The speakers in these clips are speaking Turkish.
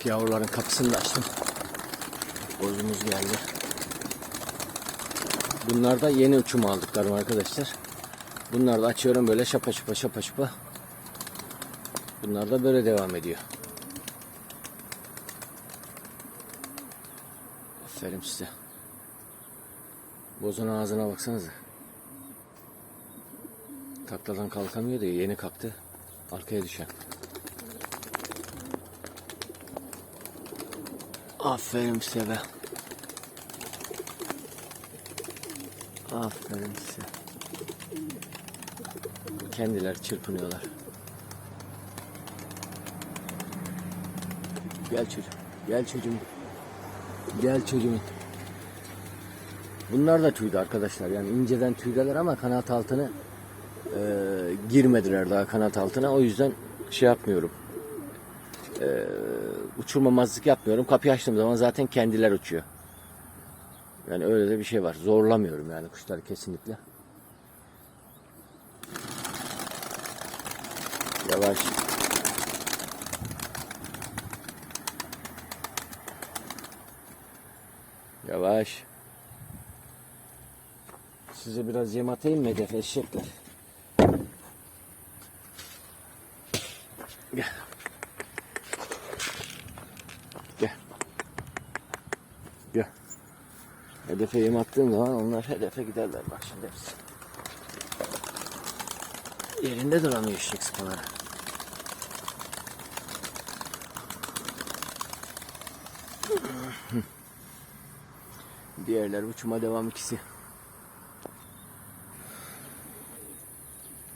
Bak yavruların kapısını da açtım. Bozumuz geldi. Bunlar da yeni uçum aldıklarım arkadaşlar. Bunlar da açıyorum böyle şapa şapa şapa şapa. Bunlar da böyle devam ediyor. Aferin size. Bozun ağzına baksanıza. Takladan kalkamıyor da yeni kalktı. Arkaya düşen. Aferin size be. Aferin size. Kendiler çırpınıyorlar. Gel çocuğum. Gel çocuğum. Gel çocuğum. Bunlar da tüydü arkadaşlar. Yani inceden tüydeler ama kanat altını e, girmediler daha kanat altına. O yüzden şey yapmıyorum. E, uçurmamazlık yapmıyorum. Kapıyı açtığım zaman zaten kendiler uçuyor. Yani öyle de bir şey var. Zorlamıyorum yani kuşları kesinlikle. Yavaş. Yavaş. Size biraz yem atayım mı hedef eşekler? Gel. Gel. Hedefe yem attığım zaman onlar hedefe giderler bak şimdi hepsi. Yerinde duramıyor eşek sıpaları. Diğerler uçuma devam ikisi.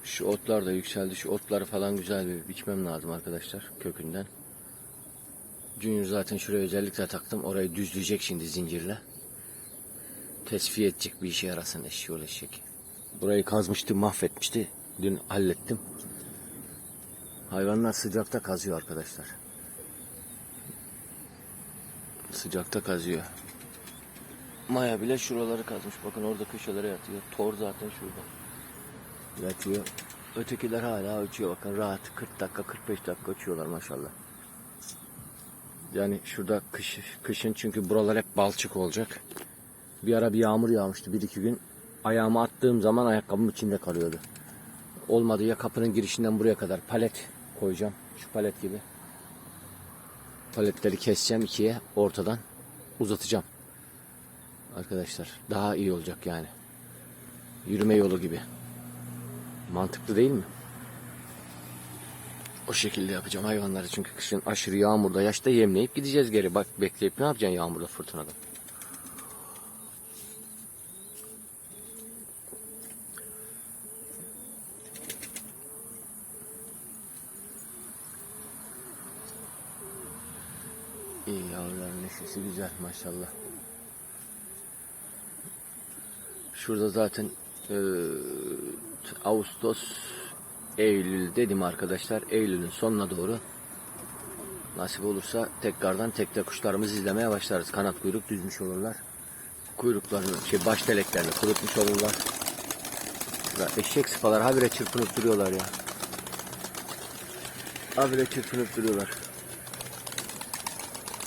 Şu otlar da yükseldi. Şu otları falan güzel bir biçmem lazım arkadaşlar kökünden. Junior zaten şuraya özellikle taktım. Orayı düzleyecek şimdi zincirle. Tesfiye edecek bir işe yarasın eşyol eşek. Burayı kazmıştı, mahvetmişti. Dün hallettim. Hayvanlar sıcakta kazıyor arkadaşlar. Sıcakta kazıyor. Maya bile şuraları kazmış. Bakın orada köşelere yatıyor. Tor zaten şurada. Yatıyor. Ötekiler hala uçuyor. Bakın rahat 40 dakika 45 dakika uçuyorlar maşallah. Yani şurada kış, kışın çünkü buralar hep balçık olacak. Bir ara bir yağmur yağmıştı bir iki gün. Ayağımı attığım zaman ayakkabım içinde kalıyordu. Olmadı ya kapının girişinden buraya kadar palet koyacağım. Şu palet gibi. Paletleri keseceğim ikiye ortadan uzatacağım. Arkadaşlar daha iyi olacak yani. Yürüme yolu gibi. Mantıklı değil mi? O şekilde yapacağım hayvanları çünkü kışın aşırı yağmurda yaşta yemleyip gideceğiz geri. Bak bekleyip ne yapacaksın yağmurda fırtınada? İyi neşesi güzel maşallah. Şurada zaten e, Ağustos, Eylül dedim arkadaşlar. Eylül'ün sonuna doğru nasip olursa tekrardan tekte kuşlarımızı izlemeye başlarız. Kanat kuyruk düzmüş olurlar. Kuyruklarını, şey baş teleklerini kurutmuş olurlar. Şurada eşek sıpalar habire çırpınıp duruyorlar ya. Habire çırpınıp duruyorlar.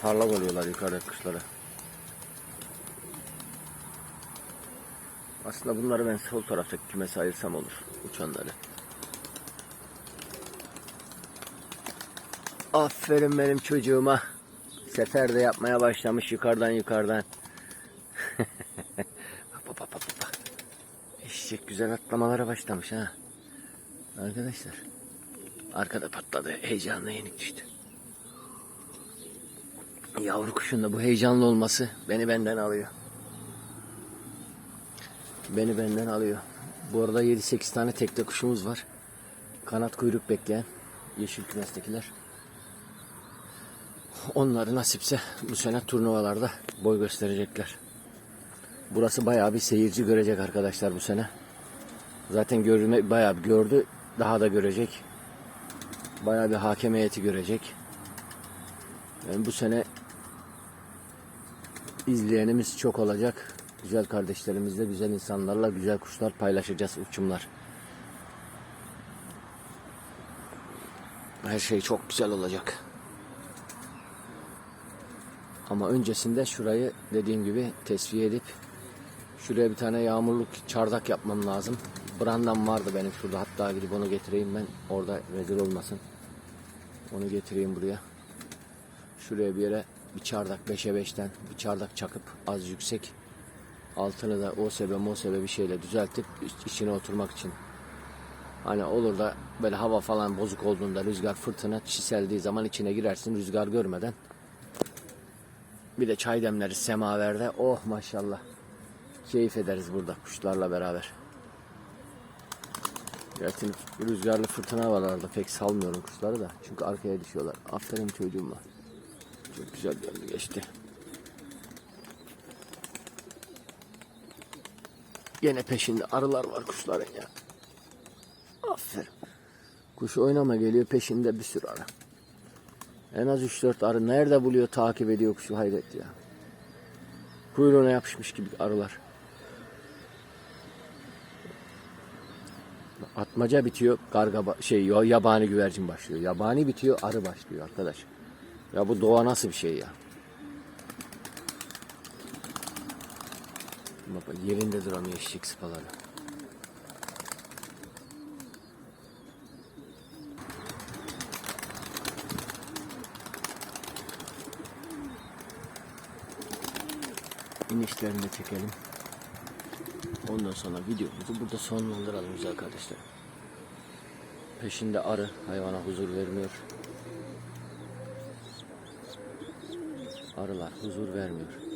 Parlak oluyorlar yukarıdaki kuşlara. Aslında bunları ben sol taraftaki kümese ayırsam olur. Uçanları. Aferin benim çocuğuma. Sefer de yapmaya başlamış yukarıdan yukarıdan. bak bak bak bak. Eşek güzel atlamalara başlamış ha. Arkadaşlar. Arkada patladı. Heyecanla yenik düştü. Yavru kuşun da bu heyecanlı olması beni benden alıyor. Beni benden alıyor. Bu arada 7-8 tane tekne kuşumuz var. Kanat kuyruk bekleyen yeşil kümestekiler. Onları nasipse bu sene turnuvalarda boy gösterecekler. Burası bayağı bir seyirci görecek arkadaşlar bu sene. Zaten görme bayağı bir gördü. Daha da görecek. Bayağı bir hakem heyeti görecek. Yani bu sene izleyenimiz çok olacak. Güzel kardeşlerimizle, güzel insanlarla güzel kuşlar paylaşacağız, uçumlar. Her şey çok güzel olacak. Ama öncesinde şurayı dediğim gibi tesviye edip şuraya bir tane yağmurluk çardak yapmam lazım. Brandam vardı benim şurada hatta gidip onu getireyim ben orada rezil olmasın. Onu getireyim buraya. Şuraya bir yere bir çardak 5'e 5'ten bir çardak çakıp az yüksek altını da OSB MOSB bir şeyle düzeltip iç- içine oturmak için Hani olur da böyle hava falan bozuk olduğunda rüzgar fırtına çiseldiği zaman içine girersin rüzgar görmeden. Bir de çay demleriz semaverde. Oh maşallah. Keyif ederiz burada kuşlarla beraber. Gerçi rüzgarlı fırtına havalarda pek salmıyorum kuşları da. Çünkü arkaya düşüyorlar. Aferin çocuğum var. Çok güzel geldi geçti. Gene peşinde arılar var kuşların ya. Aferin. Kuş oynama geliyor peşinde bir sürü arı. En az 3-4 arı nerede buluyor takip ediyor kuşu hayret ya. Kuyruğuna yapışmış gibi arılar. Atmaca bitiyor, karga şey yabani güvercin başlıyor. Yabani bitiyor, arı başlıyor arkadaş. Ya bu doğa nasıl bir şey ya? Bak yerinde duramıyor eşek sıpaları. inişlerini de çekelim. Ondan sonra videomuzu burada sonlandıralım güzel kardeşler. Peşinde arı hayvana huzur vermiyor. Arılar huzur vermiyor.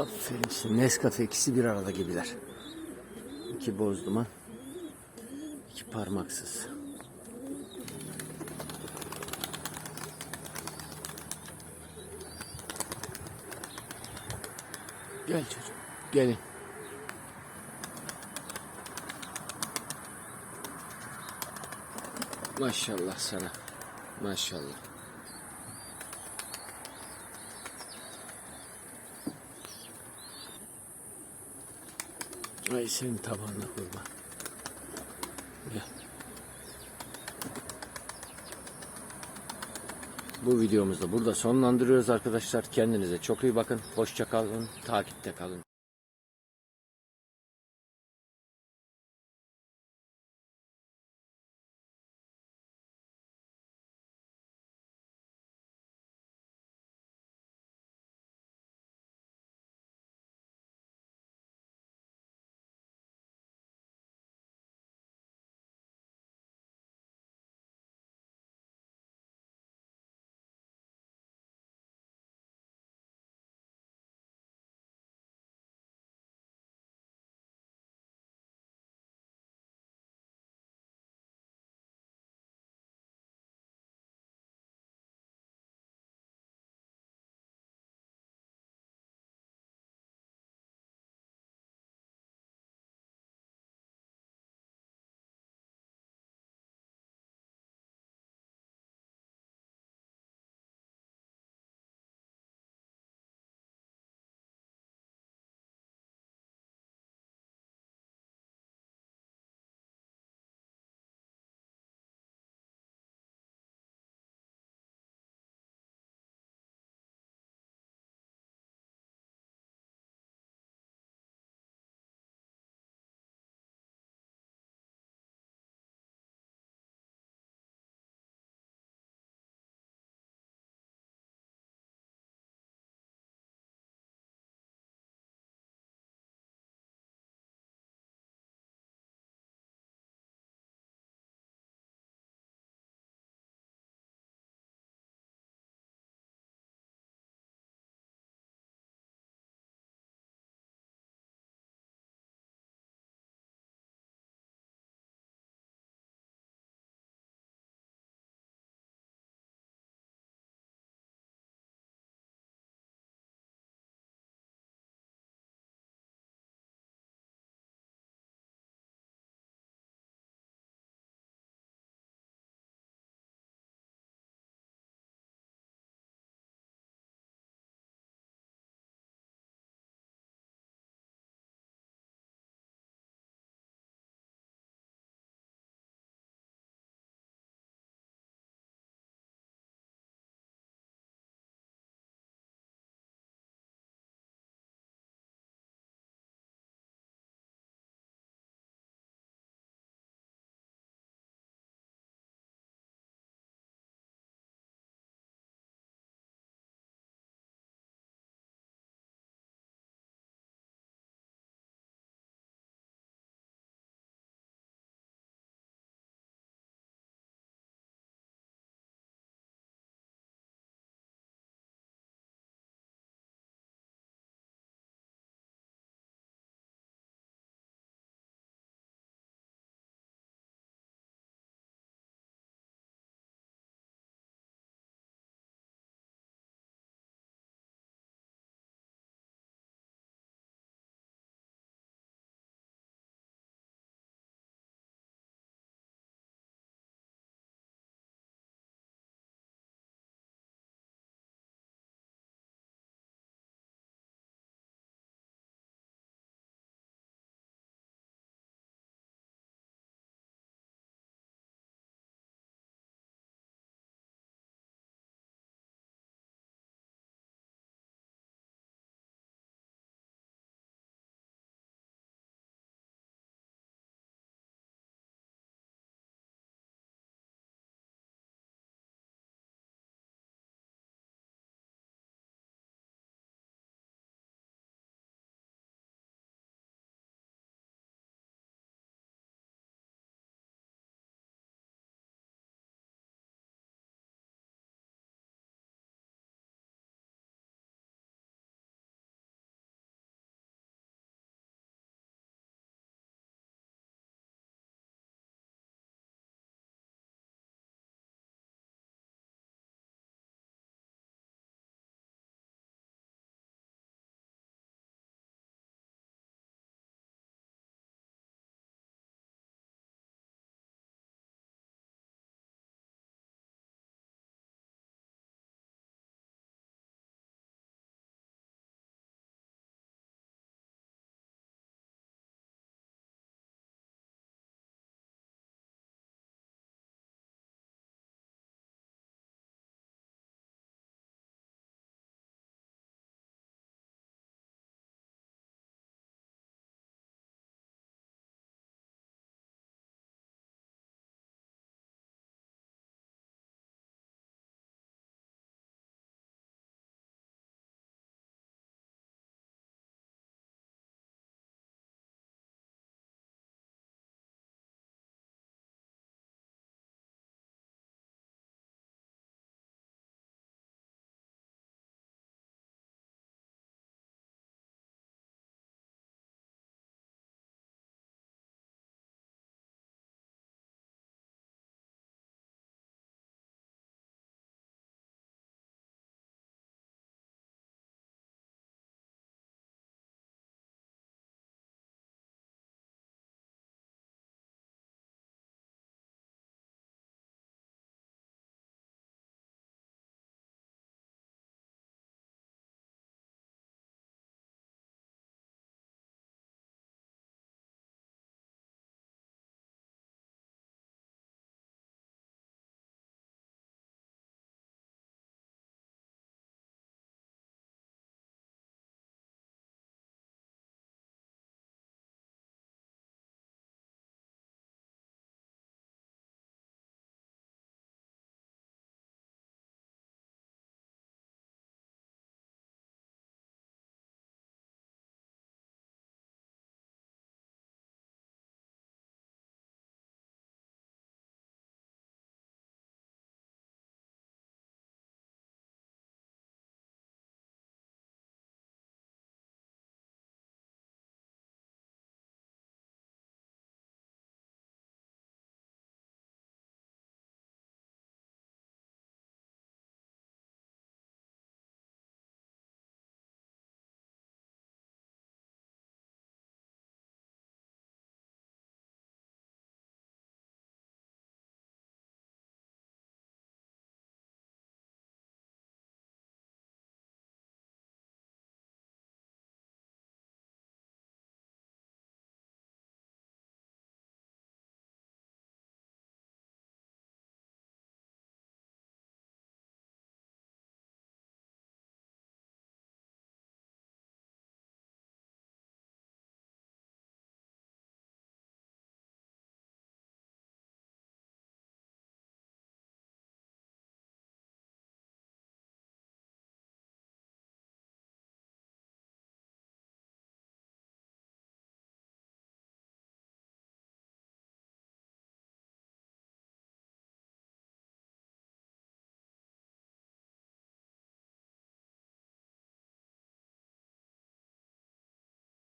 Aferin size. Nescafe ikisi bir arada gibiler. İki boz duman. iki parmaksız. Gel çocuğum. Gelin. Maşallah sana. Maşallah. Ay senin tabanına kurban. Gel. Bu videomuzu da burada sonlandırıyoruz arkadaşlar. Kendinize çok iyi bakın. Hoşça kalın. Takipte kalın.